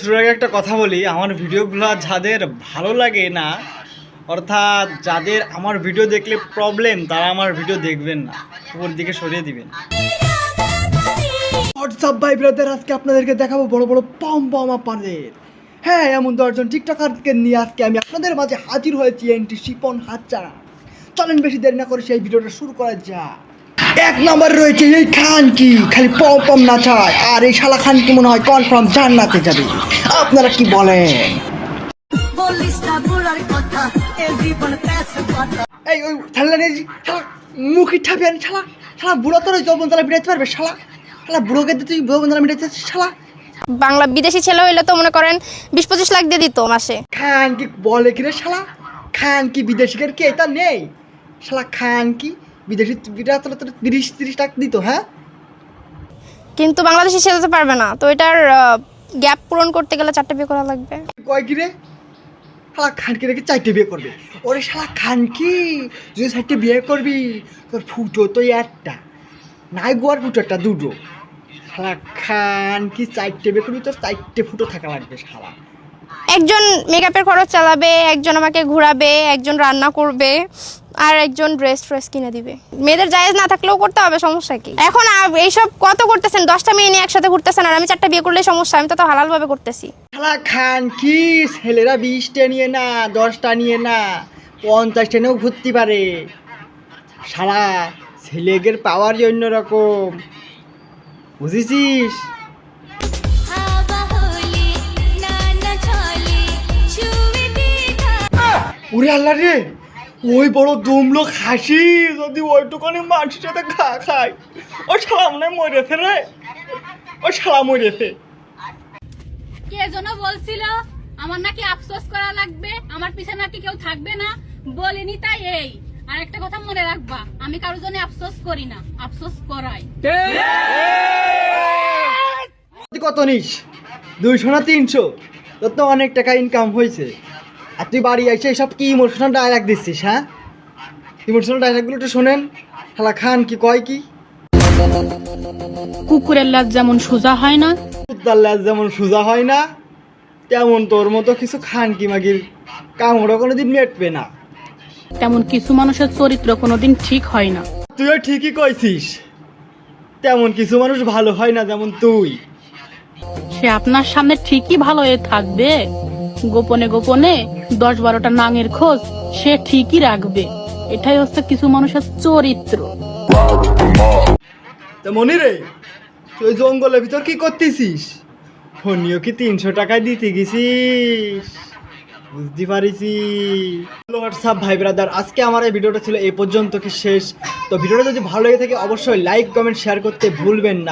শুরুর আগে একটা কথা বলি, আমার ভিডিওগুলো যাদের ভালো লাগে না, অর্থাৎ যাদের আমার ভিডিও দেখলে প্রবলেম তারা আমার ভিডিও দেখবেন না। উপর দিকে সরিয়ে দিবেন। হোয়াটসঅ্যাপ ভাই ব্রাদার, আজকে আপনাদেরকে দেখাবো বড় বড় পম পম আপনাদের। হ্যাঁ এমন দশজন টিকটকারকে নিয়ে আজকে আমি আপনাদের মাঝে হাজির হয়েছি এনটি শিপন হাচ্চা চলেন বেশি দেরি না করে সেই ভিডিওটা শুরু করা যাক। এক নম্বর রয়েছে এই খান কি? খালি পম পম নাচায়। আর এই শালা খান কি মনে হয় কনফার্ম জান্নাতে যাবে? আপনারা কি বলেন? এই ওই ছাড়লা নিয়ে মুখি ঠাপি আনি শালা শালা বুড়ো তোর ওই যৌবন তারা মিটাইতে পারবে শালা? শালা বুড়োকে তুই যৌবন তারা মিটাইতে শালা? বাংলা বিদেশি ছেলে হইলে তো মনে করেন বিশ পঁচিশ লাখ দিয়ে দিত মাসে। খান কি বলে কি রে শালা? খান কি বিদেশিদের কি? এটা নেই। শালা খান কি বিদেশি বিরাট তোর তিরিশ তিরিশ টাকা দিত হ্যাঁ? কিন্তু বাংলাদেশি ছেলে তো পারবে না। তো এটার গ্যাপ পূরণ করতে গেলে চারটে বিয়ে করা লাগবে। কয় কি রে? শালা খানকে রেখে চারটে বিয়ে করবে। ওরে শালা খান কি? যদি চারটে বিয়ে করবি তোর ফুটো তো একটা। নাই গোয়ার ফুটো একটা দুটো। শালা খান কি চারটে বিয়ে করবি তোর চারটে ফুটো থাকা লাগবে শালা। একজন মেকআপের খরচ চালাবে একজন আমাকে ঘোরাবে একজন রান্না করবে। আর একজন ড্রেস ট্রেস কিনে দিবে। মেয়েদের জায়েজ না থাকলেও করতে হবে সমস্যা কি? এখন এইসব কত করতেছেন? দশটা মেয়ে নিয়ে একসাথে ঘুরতেছেন আর আমি চারটা বিয়ে করলে সমস্যা আমি তো তো হালালভাবে করতেছি। শালা খান কি ছেলেরা বিশটা নিয়ে না দশটা নিয়ে না পঞ্চাশটা নিয়েও ঘুরতে পারে। সারা ছেলেদের পাওয়ার অন্য রকম বুঝেছিস? হলে ওরে আল্লাহ রে! ওই বড় দুমলো খাসি যদি ওইটুকানি মানুষের সাথে খা খায় ও শালা মনে হয় মরেছে রে। ও শালা মরেছে। কে যেন বলছিল আমার নাকি আফসোস করা লাগবে আমার পিছনে নাকি কেউ থাকবে না। বলিনি তাই এই। আর একটা কথা মনে রাখবা আমি কারোর জন্য আফসোস করি না আফসোস করাই। কত নিস? দুইশো না তিনশো? তোর তো অনেক টাকা ইনকাম হয়েছে। আর তুই বাড়ি এসে সব কি ইমোশনাল ডায়লগ দিচ্ছিস হ্যাঁ? ইমোশনাল ডায়লগগুলো একটু শোনেন। শালা খান কি কয় কি? কুকুরের লাজ যেমন সোজা হয় না। কুত্তার ল্যাজ যেমন সোজা হয় না তেমন তোর মতো কিছু খান কি মাগির কামড়া কোনোদিন মেটবে না। তেমন কিছু মানুষের চরিত্র কোনোদিন ঠিক হয় না। তুইও ঠিকই কইছিস তেমন কিছু মানুষ ভালো হয় না যেমন তুই। সে আপনার সামনে ঠিকই ভালো হয়ে থাকবে। গোপনে গোপনে দশ বারোটা নাঙের খোঁজ সে ঠিকই রাখবে। এটাই হচ্ছে কিছু মানুষের চরিত্র। তা মনি রে তুই জঙ্গলের ভিতর কি করতেছিস? হনিও কি তিনশো টাকায় দিতে গেছিস? বুঝতে পারিছি। হোয়াটসঅ্যাপ ভাই ব্রাদার আজকে আমার এই ভিডিওটা ছিল এই পর্যন্ত কি শেষ? তো ভিডিওটা যদি ভালো লেগে থাকে, অবশ্যই লাইক কমেন্ট শেয়ার করতে ভুলবেন না।